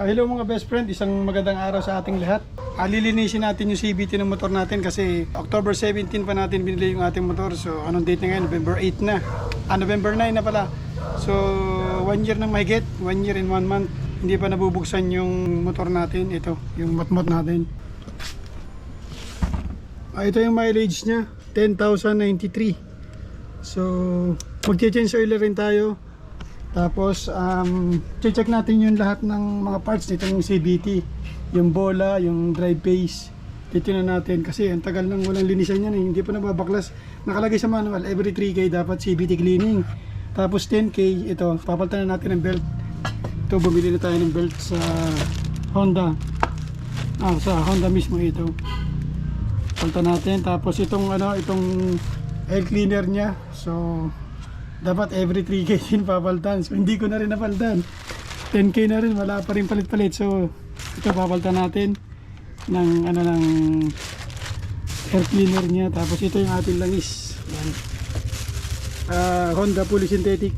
Hello mga best friend, isang magandang araw sa ating lahat. Alilinisin natin yung CVT ng motor natin kasi October 17 pa natin binili yung ating motor. So anong date na ngayon? November 8 na. Ah, November 9 na pala. So one year na mahigit, one year and one month. Hindi pa nabubuksan yung motor natin. Ito, yung motmot natin. Ah, ito yung mileage niya, 10,093. So mag-change oil rin tayo. Tapos, um, check natin yung lahat ng mga parts nitong CBT. Yung bola, yung drive base. Titignan natin kasi ang tagal nang walang linisan yan eh. Hindi pa nababaklas. Nakalagay sa manual, every 3K dapat CBT cleaning. Tapos 10K, ito, papalitan na natin ng belt. Ito, bumili na tayo ng belt sa Honda. Ah, sa Honda mismo ito. Palitan natin. Tapos itong ano, itong air cleaner niya. So, dapat every 3K din papalitan. So, hindi ko na rin napalitan. 10K na rin, wala pa rin palit-palit. So, ito papalitan natin ng ano ng air cleaner niya. Tapos ito yung ating langis. Yan. Ah, Honda Fully Synthetic.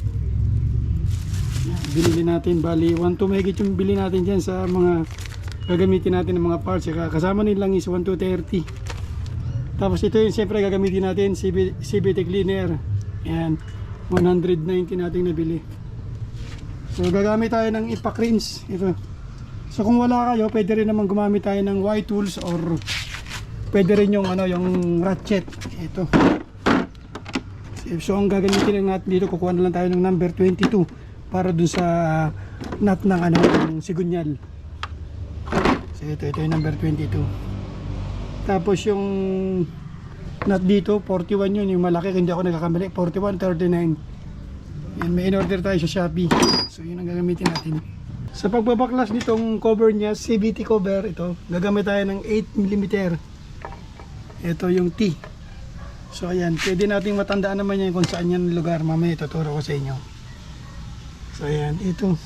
Yan, Binili natin. Bali, 1 to mahigit yung bili natin dyan sa mga gagamitin natin ng mga parts. Saka kasama nyung langis, 1 to 30. Tapos ito yung siyempre gagamitin natin, CB, CBT cleaner. Yan. 190 nating nabili. So gagamit tayo ng impact rinse. Ito. So kung wala kayo, pwede rin naman gumamit tayo ng Y tools or pwede rin yung ano, yung ratchet. Ito. So ang gagamitin lang natin dito, kukuha na lang tayo ng number 22 para dun sa nut ng ano, ng sigunyal. So ito, ito yung number 22. Tapos yung nut dito, 41 yun, yung malaki, hindi ako nagkakamali, 41, 39. Yan, may in-order tayo sa Shopee. So yun ang gagamitin natin. Sa pagbabaklas nitong cover niya, CBT cover, ito, gagamit tayo ng 8mm. Ito yung T. So ayan, pwede nating matandaan naman yan kung saan yan lugar. Mamaya tuturo ko sa inyo. So ayan, ito.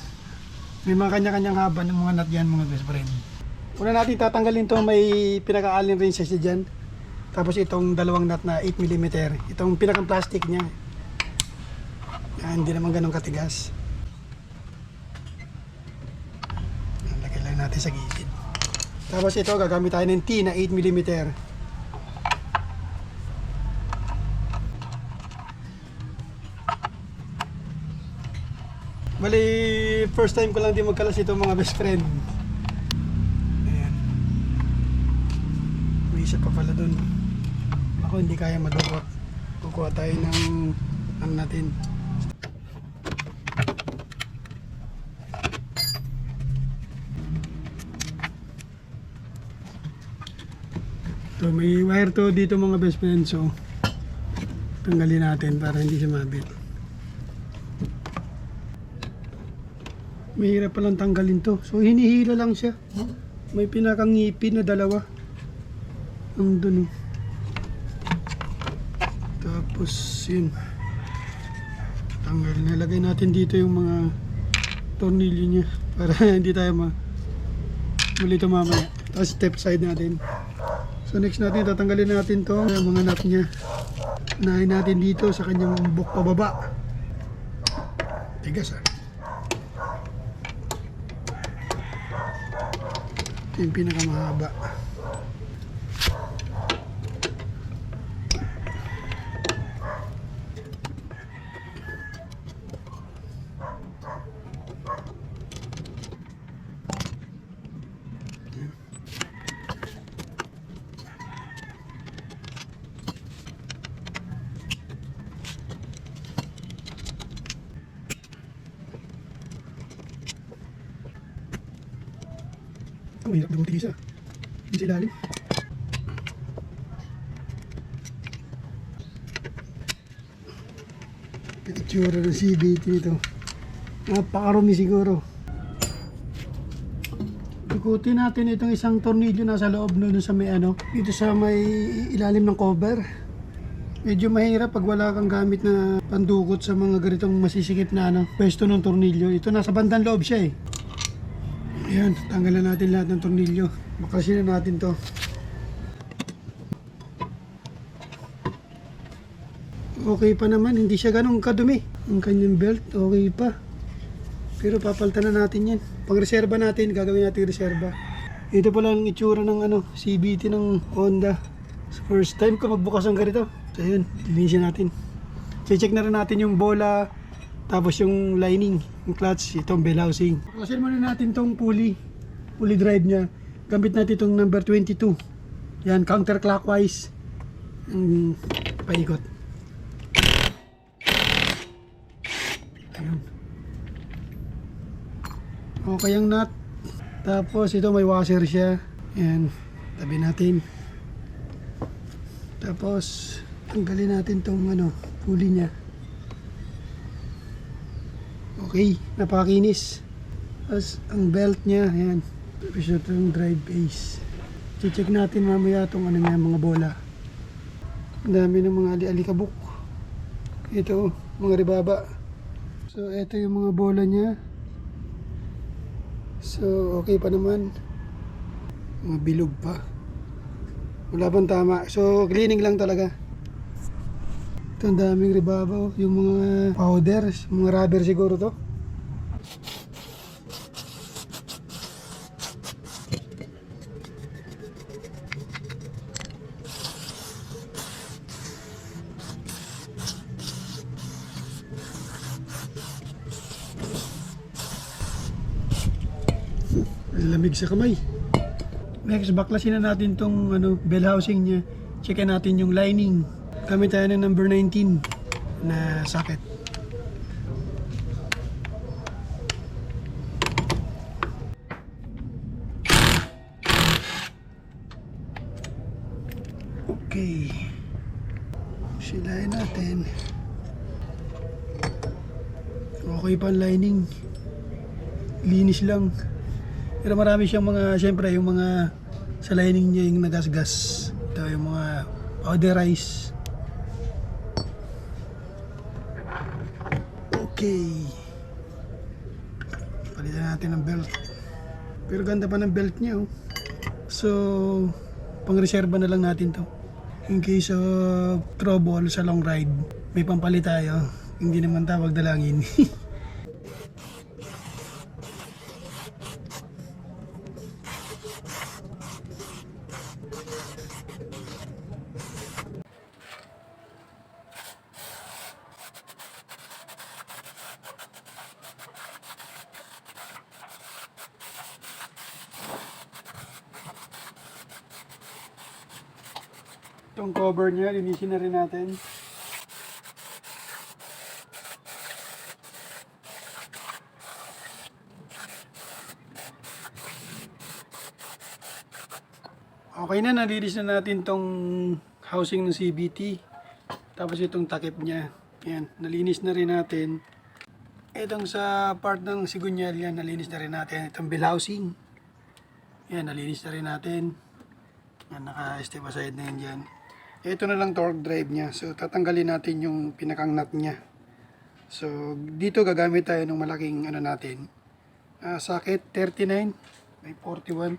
May mga kanya-kanyang haba ng mga nut yan mga best friend. Una natin tatanggalin to may pinakaalin rin siya siya dyan. Tapos itong dalawang nut na 8mm. Itong pinakang plastic niya. Yan, hindi naman ganun katigas. Yan, Lagay lang natin sa gilid. Tapos ito, gagamit tayo ng T na 8mm. Bali, first time ko lang din magkalas ito mga best friend. Ayan. May isa pa pala dun. Ako hindi kaya madukot. Kukuha tayo ng ano natin. So may wire to dito mga best friend. So tanggalin natin para hindi siya mabit. Mahirap palang tanggalin to. So hinihila lang siya. May pinakang ngipin na dalawa. Ang dun. Tapos yun. Tanggal. Nalagay natin dito yung mga tornilyo niya para hindi tayo ma malito mamaya. Tapos step side natin. So next natin tatanggalin natin to yung mga nut niya. Unahin natin dito sa kanyang buk pababa. Tigas ah. Ito yung pinakamahaba. Ang hirap na isa. Hindi sa ilalim. Ito tsura ng CBT nito. Napakarumi siguro. Ikutin natin itong isang tornilyo nasa loob nun sa may ano, dito sa may ilalim ng cover. Medyo mahirap pag wala kang gamit na pandukot sa mga ganitong masisikip na ano, pwesto ng tornilyo. Ito nasa bandang loob siya eh. Ayan, tanggalan natin lahat ng tornilyo. Bakasin na natin to. Okay pa naman, hindi siya ganun kadumi. Ang kanyang belt, okay pa. Pero papalitan na natin yan. Pang reserva natin, gagawin natin reserva. Ito pala ang itsura ng ano, CBT ng Honda. First time ko magbukas ng ganito. So yun, linisin natin. check na rin natin yung bola, tapos yung lining, yung clutch, itong bell housing. Baklasin muna natin tong pulley, pulley drive niya. Gamit natin itong number 22. Yan, counterclockwise. Ang paikot. Ayun. Okay ang nut. Tapos ito may washer siya. Yan, tabi natin. Tapos tanggalin natin tong ano, pulley niya. Okay, napakinis. Tapos ang belt niya, ayan. Ito yung drive base. Check natin mamaya itong ano niya, mga bola. Ang dami ng mga ali-alikabok. Ito, mga ribaba. So, ito yung mga bola niya. So, okay pa naman. Mga bilog pa. Wala pang tama. So, cleaning lang talaga. Ito ang daming ribaba. oh. Yung mga powders, mga rubber siguro to. Lamig sa kamay. Next, baklasin na natin tong ano, bell housing niya. Checkin natin yung lining. Gamit tayo ng number 19 na socket. Okay. Silayan natin. Okay pa lining. Linis lang. Pero marami siyang mga, syempre, yung mga sa lining niya yung nagasgas. Ito yung mga powderize. Okay. Palitan natin ng belt. Pero ganda pa ng belt niya, oh. So, pang-reserva na lang natin to. In case of trouble sa long ride, may pampalit tayo. Hindi naman tawag dalangin. Itong cover niya, linisin na rin natin. Okay na, nalinis na natin tong housing ng CBT. Tapos itong takip niya. Yan, nalinis na rin natin. Itong sa part ng sigunyal yan, nalinis na rin natin. Itong bill housing. Yan, nalinis na rin natin. Yan, naka-step aside na yan dyan. Ito na lang torque drive niya. So, tatanggalin natin yung pinakang nut niya. So, dito gagamit tayo ng malaking ano natin. Ah, socket 39 by 41.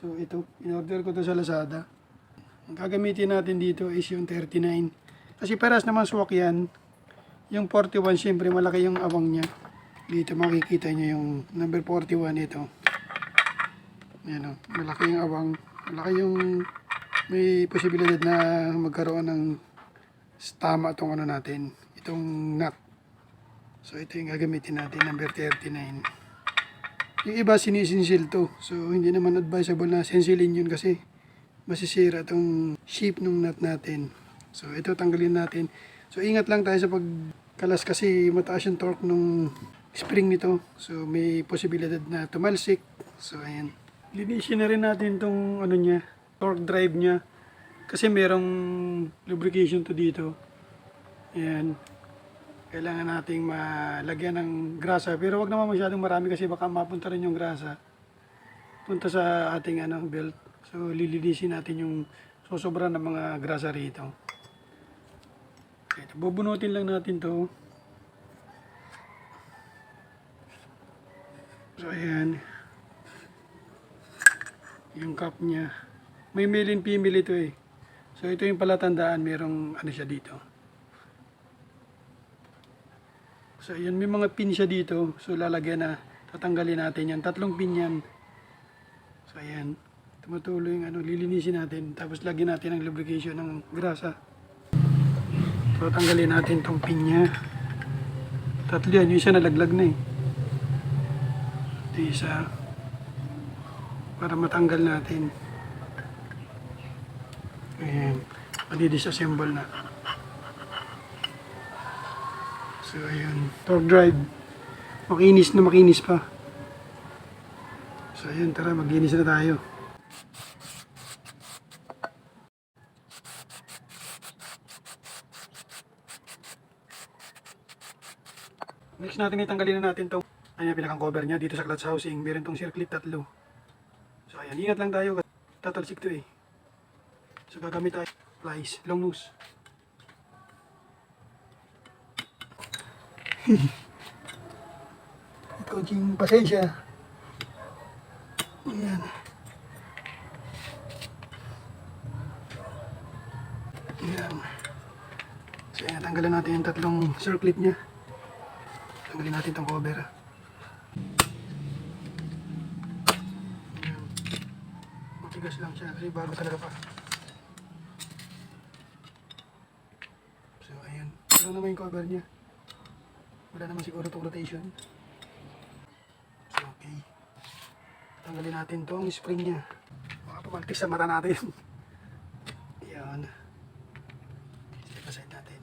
So, ito. In-order ko to sa Lazada. Ang gagamitin natin dito is yung 39. Kasi paras naman swak yan. Yung 41, syempre malaki yung awang niya. Dito makikita niyo yung number 41 ito. Yan o, malaki yung awang. Malaki yung may posibilidad na magkaroon ng tama itong ano natin. Itong nut. So ito yung gagamitin natin, number 39. Yung iba sinisinsil to. So hindi naman advisable na sensilin yun kasi masisira itong shape ng nut natin. So ito tanggalin natin. So ingat lang tayo sa pagkalas kasi mataas yung torque nung spring nito. So may posibilidad na tumalsik. So ayan. Linisin na rin natin tong ano niya, torque drive niya. Kasi merong lubrication to dito. Ayan. Kailangan nating malagyan ng grasa. Pero wag naman masyadong marami kasi baka mapunta rin yung grasa. Punta sa ating ano, belt. So lilinisin natin yung susobra ng mga grasa rito. Okay, bubunutin lang natin to. So ayan. Yung cup niya. May male and female ito eh. So ito yung palatandaan, merong ano siya dito. So yun, may mga pin siya dito. So lalagyan na, tatanggalin natin yan. Tatlong pin yan. So ayan, tumutuloy yung ano, lilinisin natin. Tapos lagyan natin ng lubrication ng grasa. So tanggalin natin tong pin niya. Tatlo yan, yung isa nalaglag na eh. Ito isa. Para matanggal natin. Ayan, madi-disassemble na. So ayun, torque drive. Makinis na makinis pa. So ayun, tara maglinis na tayo. Next natin itanggalin na natin to. Ayan, pinakang cover niya dito sa clutch housing. Meron tong circlip tatlo. So ayan, ingat lang tayo. Tatalsik to eh. So gagamit tayo. Plies, long nose. Konting pasensya. Ayan. Ayan. So ayan, tanggalan natin yung tatlong circlip niya. Tanggalin natin itong cover. Ayan. Matigas lang siya kasi bago talaga pa. Ayan. Wala naman yung cover niya. Wala naman siguro itong rotation. Okay. Tanggalin natin tong spring niya. Baka pumaltik sa mata natin. Yan. Step aside natin.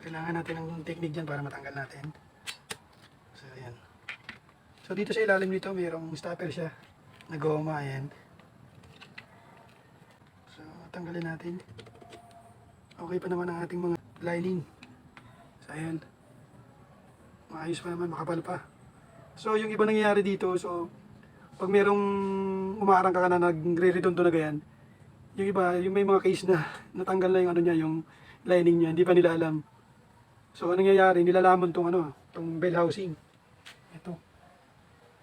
Kailangan natin ng technique dyan para matanggal natin. So, ayan. So, dito sa ilalim nito, mayroong stopper siya. Na goma, ayan. Tanggalin natin. Okay pa naman ang ating mga lining. So, ayan. Maayos pa naman, makapal pa. So, yung iba nangyayari dito, so, pag merong umaarang ka na nagre-redondo na ganyan, yung iba, yung may mga case na natanggal na yung ano niya, yung lining niya, hindi pa nila alam. So, ano nangyayari, nilalamon tong ano, tong bell housing. Ito.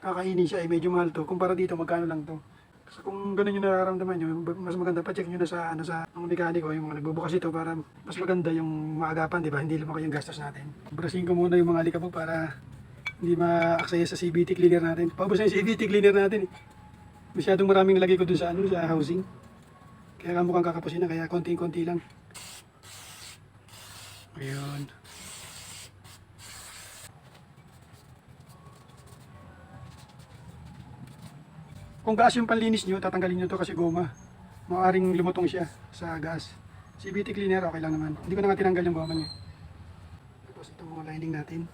Kakainin siya, eh, medyo mahal to. Kumpara dito, magkano lang to. So, kung ganun yung nararamdaman nyo, mas maganda pa check nyo na sa, ano, sa mga mekaniko, yung mga nagbubukas ito para mas maganda yung maagapan, di ba? Hindi lumaki yung gastos natin. Brasin ko muna yung mga alikabok para hindi ma-aksaya sa CVT cleaner natin. Paubos na yung CVT cleaner natin eh. Masyadong maraming lagay ko dun sa, ano, sa housing. Kaya mukhang kakapusin na, kaya konting-konti lang. Ayun. Kung gas yung panlinis nyo, tatanggalin nyo to kasi goma. Maaring lumutong siya sa gas. CVT cleaner, okay lang naman. Hindi ko na nga tinanggal yung goma niya. Tapos itong mga lining natin.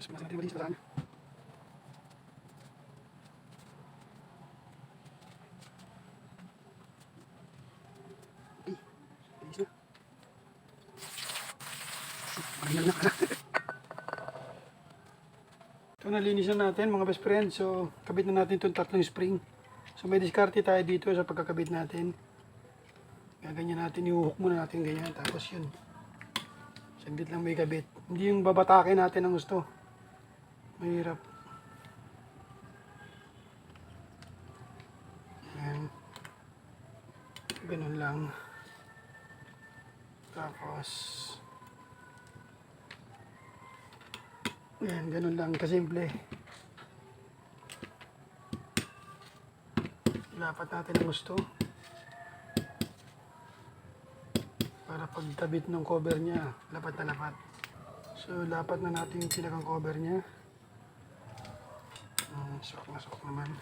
Mas mas natin malinis pa saan. Okay, malinis na. Marinal na. Ito nalinis na natin mga best friend. So, kabit na natin itong tatlong spring. So, may diskarte tayo dito sa pagkakabit natin. Gaganyan natin, iuhok muna natin ganyan. Tapos yun. Saglit lang may kabit. Hindi yung babatakin natin ang gusto. Mahirap. Ayan. Ganun lang. Tapos, Ayan, ganun lang kasimple. Lapat natin ang gusto. Para pagtabit ng cover niya, lapat na lapat. So, lapat na natin yung pinakang cover niya. Hmm, sok na sok naman.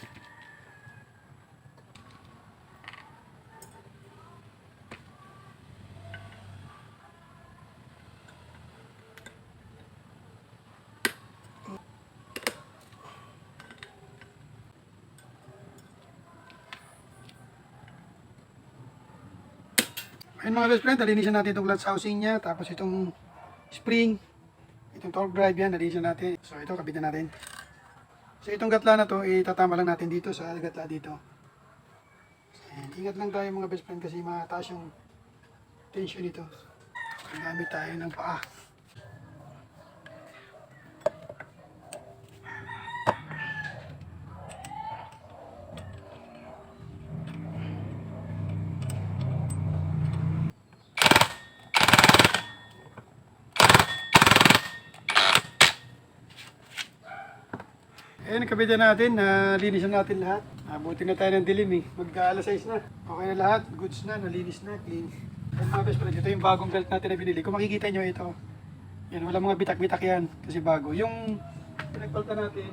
Ayun mga best friend, nalinisan natin itong clutch housing niya, tapos itong spring, itong torque drive yan, nalinisan natin. So ito, kabit na natin. So itong gatla na to, itatama lang natin dito sa gatla dito. Ayan, ingat lang tayo mga best friend kasi mataas yung tension nito. Gamit tayo ng paa. Ayun, kabitan natin, nalinis na natin lahat. Abuti na tayo ng dilim eh. Magka-alas 6 na. Okay na lahat, goods na, nalinis na, clean. Yan mga best friend, ito yung bagong belt natin na binili. Kung makikita nyo ito, yan, wala mga bitak-bitak yan kasi bago. Yung pinagpalta natin,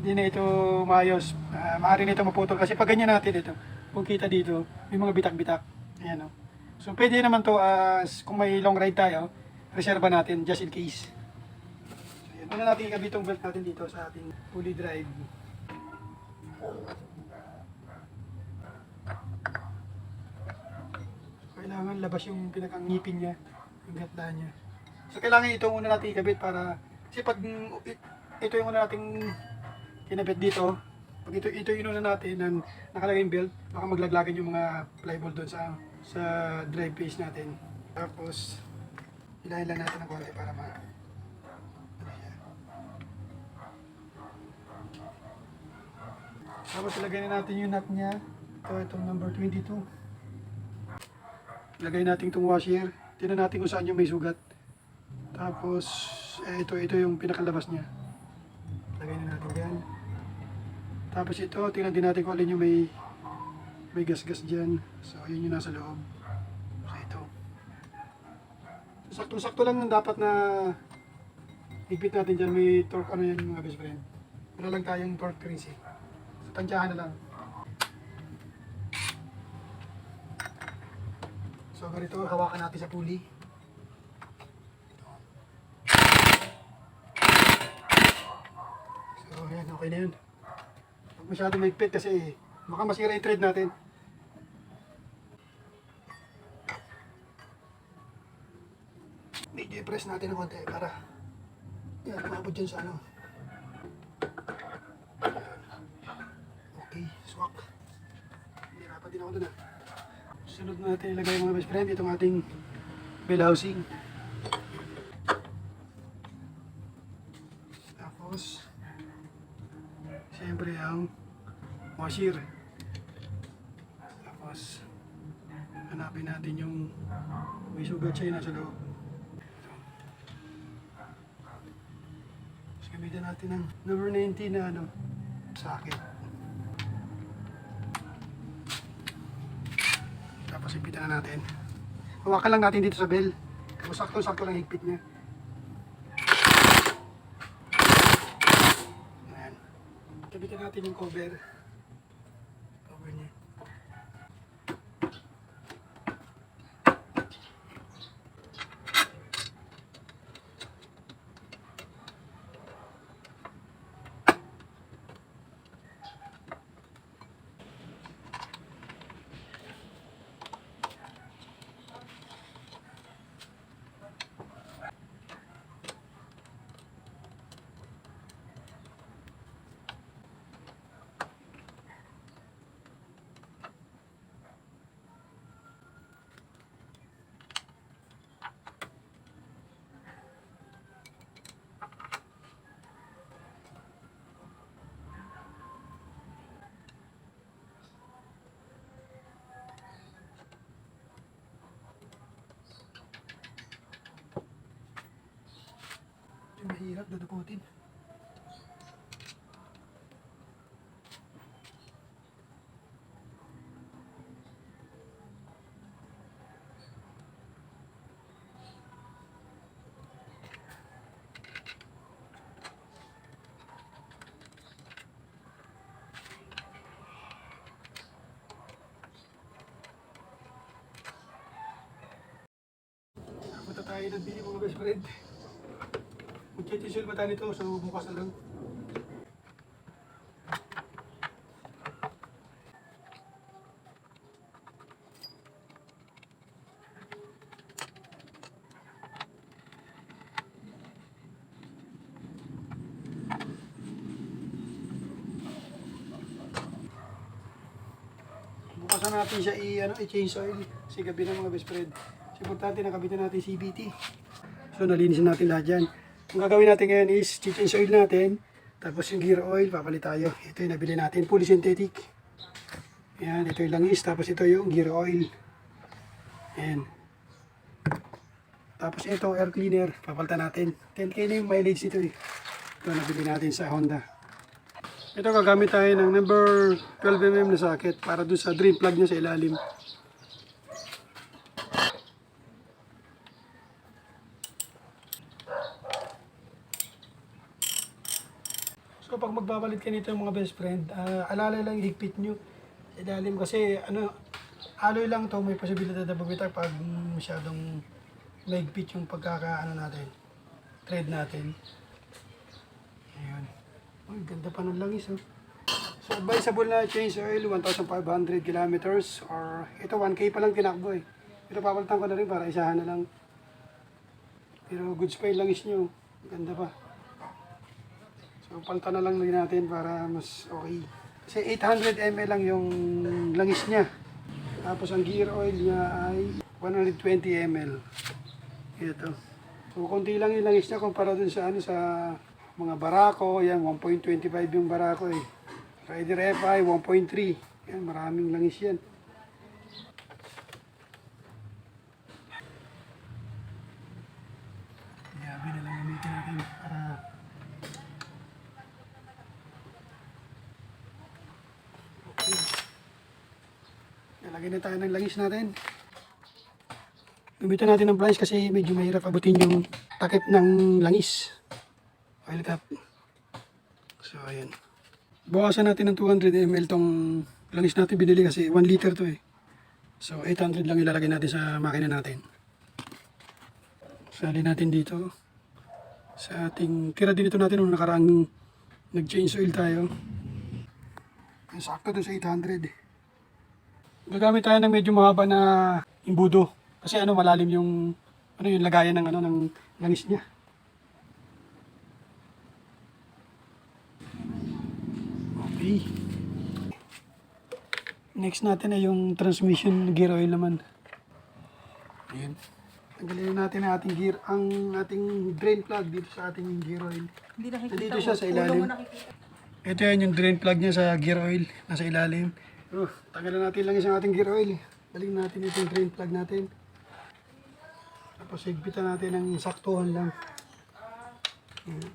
hindi na ito maayos. Uh, maaari na ito maputol kasi pag ganyan natin ito, kung kita dito, may mga bitak-bitak. Ayan o. So pwede naman to as kung may long ride tayo, reserva natin just in case. Una natin ikabit itong belt natin dito sa ating fully drive. Kailangan labas yung pinakangipin niya, yung gatla niya. So kailangan ito muna natin ikabit para kasi pag it- ito yung una nating kinabit dito, pag ito ito yung una natin na nakalagay yung belt, baka maglaglagan yung mga flyball doon sa sa drive face natin. Tapos hilahin lang natin ng konti para ma ano siya. Tapos ilagay na natin yung nut niya. Ito, itong number 22. Ilagay natin itong washer. Tingnan natin kung saan yung may sugat. Tapos, eh, ito, ito yung pinakalabas niya. Lagay na natin yan. Tapos ito, tingnan din natin kung alin yung may may gas-gas dyan. So, yun yung nasa loob. So, ito. Sakto-sakto lang yung dapat na higpit natin dyan. May torque ano yan mga best friend. Wala lang tayong torque. So, tansyahan na lang. So, ganito, hawakan natin sa pulley. So, ayan, okay na yun. Huwag masyado maigpit kasi baka masira yung thread natin. Medyo i-press natin ng konti para yan, umabot dyan sa ano. Hirapan din ako dun ah. Sunod natin ilagay mga best friend itong ating bell housing. Tapos, siyempre ang washer. Tapos, hanapin natin yung may sugat siya nasa loob. Tapos gamitin natin ng number 19 na ano, socket. Ipitan na natin. Hawakan lang natin dito sa bell. Tapos sakto-sakto lang higpit niya. Ayan. Kabitan natin yung. Cover mahirap dudukutin. Punta tayo ng bili mga best friend. Magtitisul ba tayo nito? So bukas na lang. Bukas na natin siya i ano i-change oil kasi gabi na mga best friend. Importante nakabitan natin CBT. So nalinis na natin lahat yan. Ang gagawin natin ngayon is change oil natin. Tapos yung gear oil, papalit tayo. Ito yung nabili natin, fully synthetic. Yan, ito yung langis. Tapos ito yung gear oil. Yan. Tapos ito, air cleaner. Papalitan natin. 10k na yung mileage nito eh. Ito nabili natin sa Honda. Ito gagamit tayo ng number 12mm na socket para dun sa drain plug niya sa ilalim. So pag magbabalit ka nito mga best friend, ah, alalay lang higpit nyo ilalim kasi ano, aloy lang to may posibilidad na bumitaw pag masyadong mahigpit yung pagkaka ano natin, thread natin. Ayun. Uy, ganda pa ng langis oh. So advisable na change oil 1,500 kilometers or ito 1K pa lang tinakbo eh. Ito papalitan ko na rin para isahan na lang. Pero goods pa yung langis nyo. Ganda pa. So palitan na lang din natin para mas okay. Kasi 800 ml lang yung langis niya. Tapos ang gear oil niya ay 120 ml. Ito. So konti lang yung langis niya kumpara dun sa ano sa mga barako. Yan 1.25 yung barako eh. Rider FI 1.3. Yan maraming langis yan. Yabi na lang gamitin natin para Lalagyan na tayo ng langis natin. Gamitin natin ng planche kasi medyo mahirap abutin yung takip ng langis. Oil cap. So, ayan. Bawasan natin ng 200 ml tong langis natin binili kasi 1 liter to eh. So, 800 lang ilalagay natin sa makina natin. Sali natin dito. Sa ating, tira din ito natin nung nakaraang nag-change oil tayo. Sakto doon sa 800. Gagamit tayo ng medyo mahaba na imbudo. Kasi ano malalim yung ano yung lagayan ng ano ng langis niya. Okay. Next natin ay yung transmission gear oil naman. Ayan. Tanggalin na natin ang ating gear, ang ating drain plug dito sa ating gear oil. Hindi nakikita ko. siya sa ilalim. Ito yan yung drain plug niya sa gear oil, nasa ilalim. Oh, tanggalan natin lang isang ating gear oil. Daling natin itong drain plug natin. Tapos higpitan natin ng saktuhan lang. Ayan.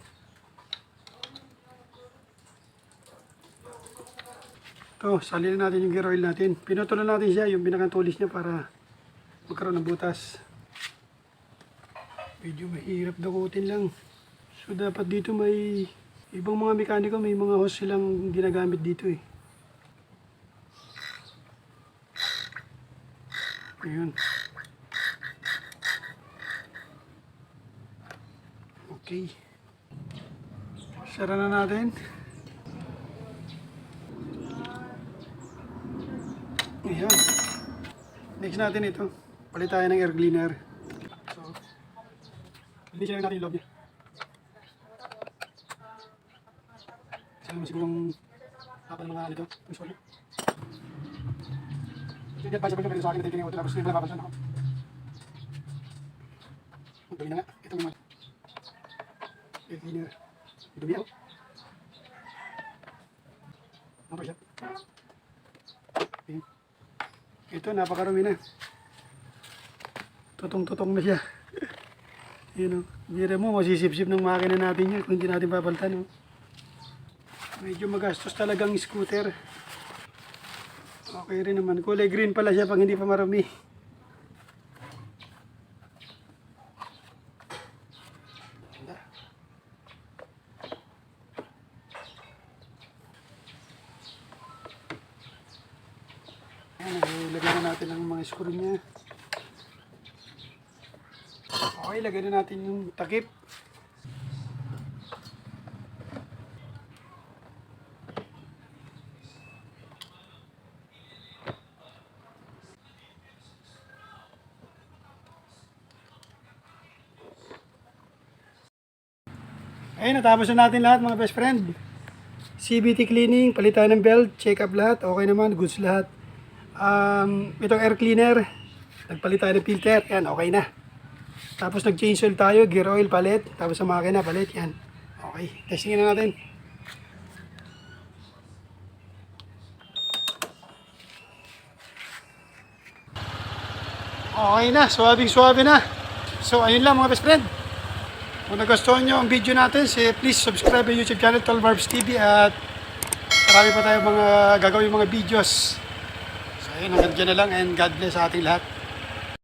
Ito, salin natin yung gear oil natin. Pinutulan natin siya, yung binakantulis niya para magkaroon ng butas. Medyo mahirap dakutin lang. So dapat dito may ibang mga mekaniko may mga hose silang ginagamit dito eh. Ayun. Okay. Sara na natin. Ayan. Next natin ito. Palit tayo ng air cleaner. So, hindi natin yung loob niya. Sana naman sigurong ng mga ano. Ang. Hindi pa siya pagkakas sa akin na tayo kinigod. Tapos hindi pala papansan ako. Ang na nga. Ito naman. Air cleaner. Ang dumi ako. Ano pa siya? Ito, napakarumi na. Tutong-tutong na siya. Yun o. Bira mo, masisip-sip ng makina natin yan kung hindi natin papalitan. Oh. Medyo magastos talagang scooter. Okay rin naman. Kulay green pala siya pag hindi pa. Ganda. Ayan, lagyan na natin ang mga screw niya. Okay, lagyan na natin yung takip. Ayun, natapos na natin lahat mga best friend. CBT cleaning, palitan ng belt, check up lahat, okay naman, goods lahat. Um, itong air cleaner, nagpalit tayo ng filter, yan, okay na. Tapos nag-change oil tayo, gear oil palit, tapos sa makina palit, yan. Okay, testingin na natin. Okay na, suwabing-suwabe na. So, ayun lang mga best friend. Kung nagustuhan nyo ang video natin, si please subscribe ang YouTube channel, Barbs TV at marami pa tayong mga gagawin mga videos. So ayun, hanggang dyan na lang and God bless sa ating lahat.